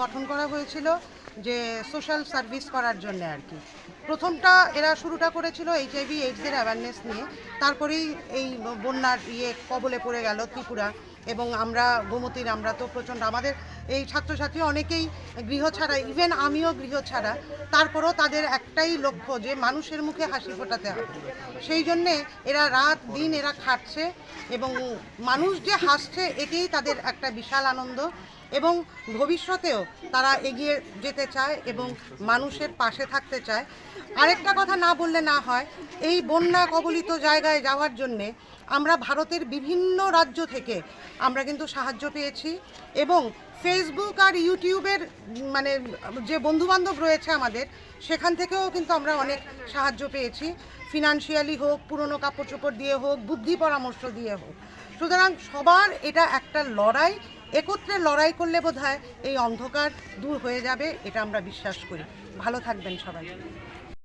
গঠন করা হয়েছিল যে সোশ্যাল সার্ভিস করার জন্য আর কি। প্রথমটা এরা শুরুটা করেছিল এইচআইভি এইডসের অ্যাওয়ারনেস নিয়ে। তারপরেই এই বন্যার ইয়ে কবলে পড়ে গেল ত্রিপুরা। এবং আমরা গোমতীর আমরা তো প্রচণ্ড, আমাদের এই ছাত্রছাত্রী অনেকেই গৃহ ছাড়া ইভেন আমিও গৃহ ছাড়া, তারপরও তাদের একটাই লক্ষ্য যে মানুষের মুখে হাসি ফোটাতে হবে সেই জন্যে এরা রাত, দিন এরা খাটছে এবং মানুষ যে হাসছে এটাই তাদের একটা বিশাল আনন্দ এবং ভবিষ্যতেও তারা এগিয়ে যেতে চায় এবং মানুষের পাশে থাকতে চায়। আরেকটা কথা না বললে না হয়, এই বন্যা কবলিত জায়গায় যাওয়ার জন্যে আমরা ভারতের বিভিন্ন রাজ্য থেকে আমরা কিন্তু সাহায্য পেয়েছি এবং ফেসবুক আর ইউটিউবের মানে যে বন্ধুবান্ধব রয়েছে আমাদের, সেখান থেকেও কিন্তু আমরা অনেক সাহায্য পেয়েছি। ফিনান্সিয়ালি হোক, পুরনো কাপড় চোপড় দিয়ে হোক, বুদ্ধি পরামর্শ দিয়ে হোক। সুতরাং সবার এটা একটা লড়াই, একত্রে লড়াই করলে বোধহয় এই অন্ধকার দূর হয়ে যাবে, এটা আমরা বিশ্বাস করি। ভালো থাকবেন সবাই।